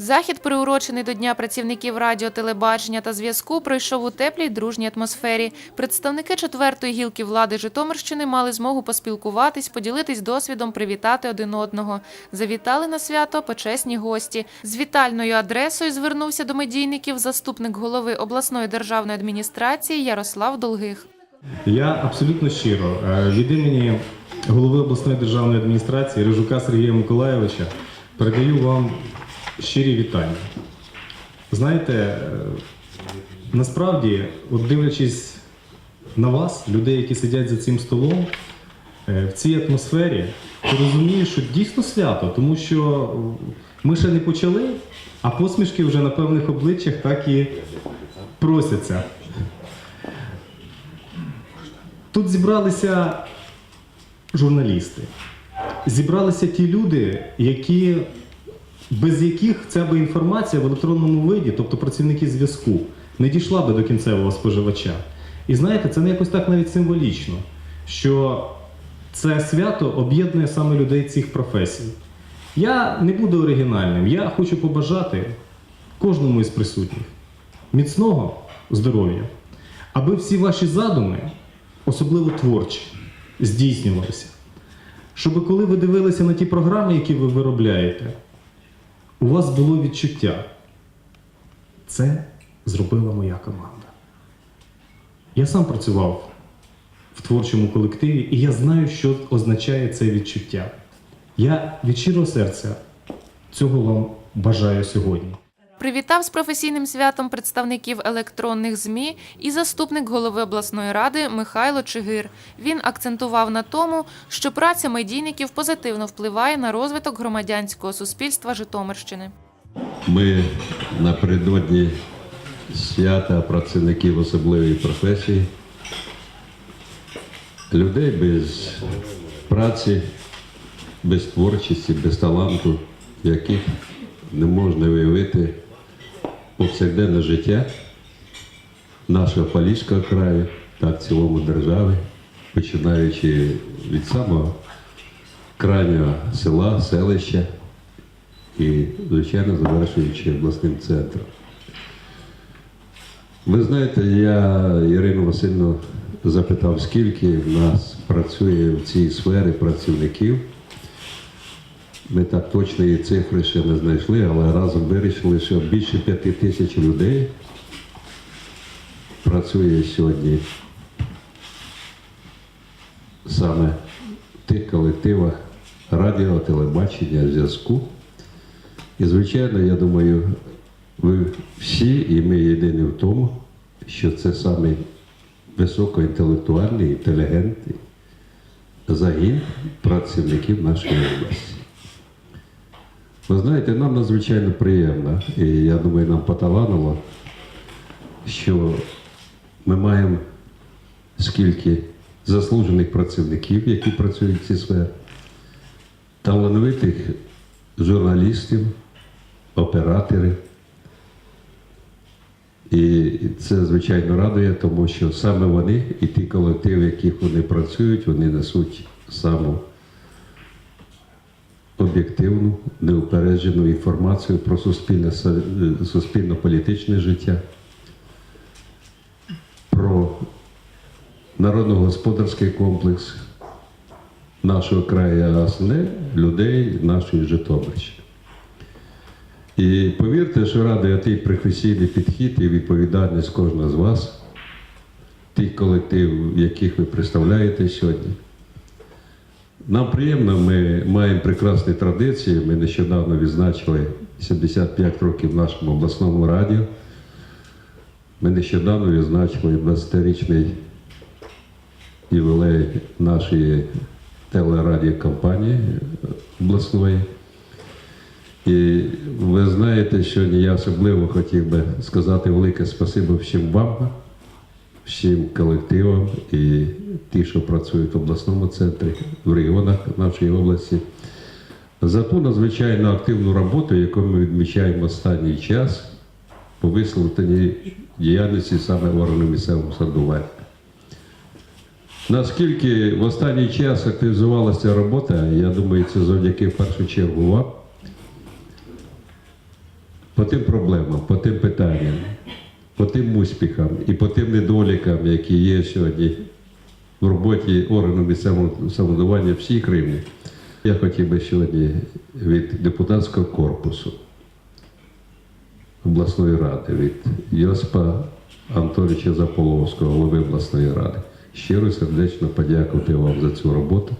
Захід, приурочений до Дня працівників радіо, телебачення та зв'язку, пройшов у теплій дружній атмосфері. Представники четвертої гілки влади Житомирщини мали змогу поспілкуватись, поділитись досвідом, привітати один одного. Завітали на свято почесні гості. З вітальною адресою звернувся до медійників заступник голови обласної державної адміністрації Ярослав Долгих. Я абсолютно щиро е, від імені голови обласної державної адміністрації Рижука Сергія Миколайовича передаю вам щирі вітання. Знаєте, е, насправді, от дивлячись на вас, людей, які сидять за цим столом, е, в цій атмосфері, ти розумієш, що дійсно свято, тому що ми ще не почали, а посмішки вже на певних обличчях так і просяться. Тут зібралися журналісти, зібралися ті люди, які, без яких ця би інформація в електронному виді, тобто працівники зв'язку, не дійшла би до кінцевого споживача. І знаєте, це не якось так навіть символічно, що це свято об'єднує саме людей цих професій. Я не буду оригінальним, я хочу побажати кожному із присутніх міцного здоров'я, аби всі ваші задуми, особливо творчі, здійснювалися. Щоб коли ви дивилися на ті програми, які ви виробляєте, у вас було відчуття. Це зробила моя команда. Я сам працював в творчому колективі, і я знаю, що означає це відчуття. Я від щирого серця цього вам бажаю сьогодні. Привітав з професійним святом представників електронних ЗМІ і заступник голови обласної ради Михайло Чигир. Він акцентував на тому, що праця медійників позитивно впливає на розвиток громадянського суспільства Житомирщини. Ми напередодні свята працівників особливої професії. Людей без праці, без творчості, без таланту, яких не можна виявити повсякденне життя нашого Поліського краю та в цілому держави, починаючи від самого крайнього села, селища і, звичайно, завершуючи обласним центром. Ви знаєте, я Ірину Васильівну запитав, скільки в нас працює в цій сфері працівників. Ми так точної цифри ще не знайшли, але разом вирішили, що більше п'яти тисяч людей працює сьогодні саме в тих колективах радіо, телебачення, зв'язку. І, звичайно, я думаю, ви всі і ми єдині в тому, що це саме високоінтелектуальний, інтелігентний загін працівників нашої області. Ви знаєте, нам надзвичайно приємно, і я думаю, нам поталанило, що ми маємо скільки заслужених працівників, які працюють в цій сфері, талановитих журналістів, операторів. І це звичайно радує, тому що саме вони і ті колективи, в яких вони працюють, вони несуть саму об'єктивну, неупереджену інформацію про суспільне, суспільно-політичне життя, про народно-господарський комплекс нашого краю, а основне людей нашої Житомирщини. І повірте, що радує той професійний підхід і відповідальність кожного з вас, тих колективів, яких ви представляєте сьогодні. Нам приємно, ми маємо прекрасні традиції. Ми нещодавно відзначили 75 років нашому обласному радіо. Ми нещодавно відзначили 20-річний ювілей нашої телерадіокомпанії обласної. І ви знаєте, що я особливо хотів би сказати велике спасибо всім вам, всім колективам і ті, що працюють в обласному центрі, в регіонах нашої області, за ту надзвичайно активну роботу, яку ми відмічаємо останній час по висвітленій діяльності саме органів місцевого самоврядування. Наскільки в останній час активізувалася робота, я думаю, це завдяки в першу чергу вам. по тим проблемам, по тим питанням, успіхам і по тим недолікам, які є сьогодні в роботі органу місцевого самоврядування всій країні. Я хотів би сьогодні від депутатського корпусу обласної ради, від Йосипа Анатолійовича Заполовського, голови обласної ради, щиро сердечно подякувати вам за цю роботу.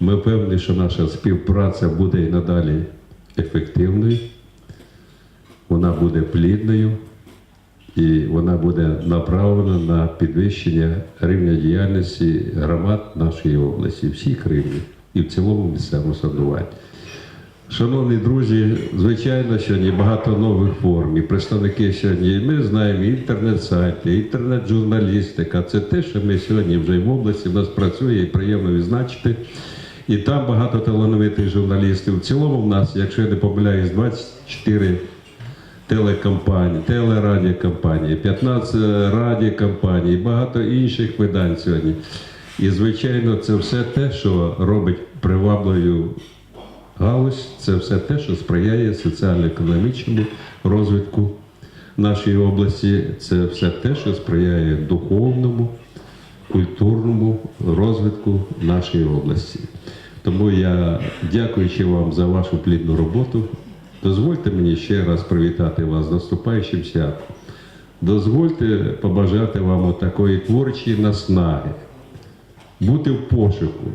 Ми впевнені, що наша співпраця буде і надалі ефективною, вона буде плідною і вона буде направлена на підвищення рівня діяльності громад нашої області, всій країні і в цілому місцевому самоврядуванні. Шановні друзі, звичайно, сьогодні багато нових форм. І представники сьогодні, ми знаємо, інтернет-сайти, інтернет-журналістика. Це те, що ми сьогодні вже в області в нас працює і приємно відзначити. І там багато талановитих журналістів. В цілому в нас, якщо я не помиляюсь, 24 телекомпанії, телерадіокомпанії, 15 радіокомпаній, багато інших видань сьогодні. І, звичайно, це все те, що робить привабливою галузь, це все те, що сприяє соціально-економічному розвитку нашої області, це все те, що сприяє духовному, культурному розвитку нашої області. Тому я, дякуючи вам за вашу плідну роботу, дозвольте мені ще раз привітати вас з наступаючим святом. Дозвольте побажати вам такої творчої наснаги, бути в пошуку,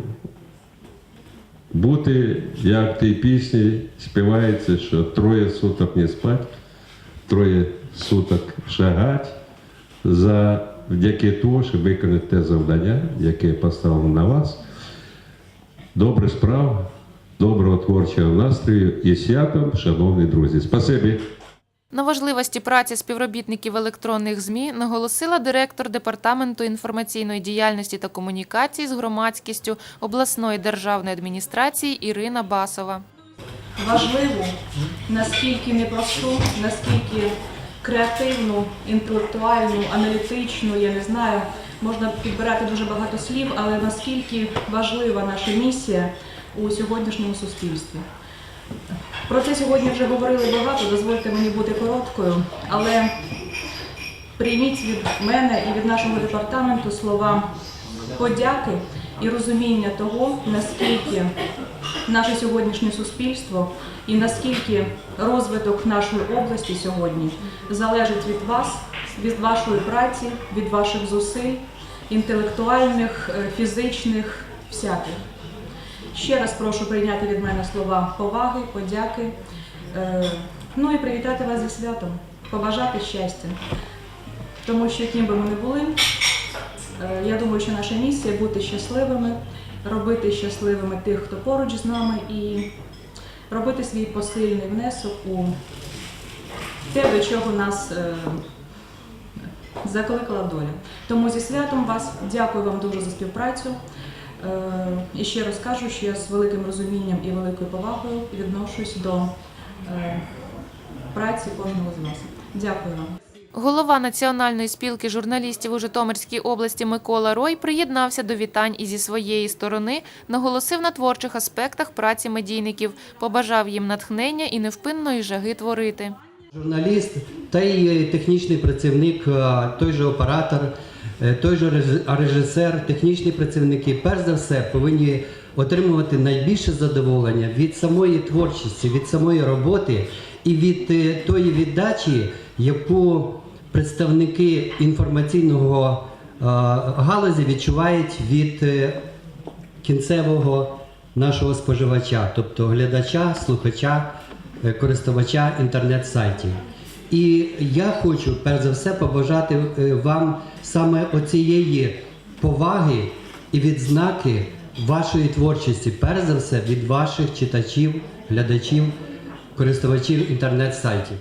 бути, як в тій пісні співається, що троє суток не спать, троє суток шагать, завдяки того, щоб виконати те завдання, яке поставлено на вас. Добрих справ, доброго творчого настрою і святом, шановні друзі. Спасибі. На важливості праці співробітників електронних ЗМІ наголосила директор департаменту інформаційної діяльності та комунікацій з громадськістю обласної державної адміністрації Ірина Басова. важливу, наскільки непросту, наскільки креативну, інтелектуальну, аналітичну, я не знаю, можна підбирати дуже багато слів, але наскільки важлива наша місія у сьогоднішньому суспільстві. Про це сьогодні вже говорили багато, дозвольте мені бути короткою, але прийміть від мене і від нашого департаменту слова подяки і розуміння того, наскільки наше сьогоднішнє суспільство і наскільки розвиток нашої області сьогодні залежить від вас, від вашої праці, від ваших зусиль, інтелектуальних, е, фізичних, всяких. Ще раз прошу прийняти від мене слова поваги, подяки, е, ну і привітати вас зі святом, побажати щастя. Тому що яким би ми не були, е, я думаю, що наша місія бути щасливими, робити щасливими тих, хто поруч з нами, і робити свій посильний внесок у те, до чого нас е, закликала доля. Тому зі святом вас дякую вам дуже за співпрацю. Е, І ще раз кажу, що я з великим розумінням і великою повагою відношусь до е, праці кожного з вас. Дякую вам. Голова Національної спілки журналістів у Житомирській області Микола Рой приєднався до вітань і зі своєї сторони наголосив на творчих аспектах праці медійників, побажав їм натхнення і невпинної жаги творити. Журналіст та й технічний працівник, е, той же оператор, той же режисер, технічні працівники, перш за все, повинні отримувати найбільше задоволення від самої творчості, від самої роботи і від е, тої віддачі, яку представники інформаційного е, галузі відчувають від е, кінцевого нашого споживача, тобто глядача, слухача, е, користувача інтернет-сайтів. І я хочу перш за все побажати е, вам саме оцієї поваги і відзнаки вашої творчості, перш за все від ваших читачів, глядачів, користувачів інтернет-сайтів.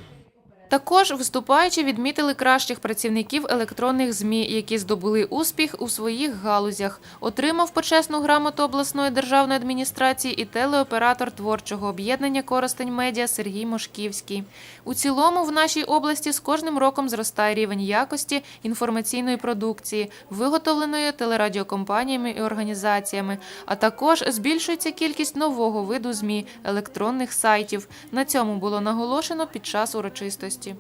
Також виступаючи відмітили кращих працівників електронних ЗМІ, які здобули успіх у своїх галузях. Отримав почесну грамоту обласної державної адміністрації і телеоператор творчого об'єднання Коростень Медіа Сергій Мошківський. У цілому в нашій області з кожним роком зростає рівень якості інформаційної продукції, виготовленої телерадіокомпаніями і організаціями, а також збільшується кількість нового виду ЗМІ електронних сайтів. На цьому було наголошено під час урочистості діяльності.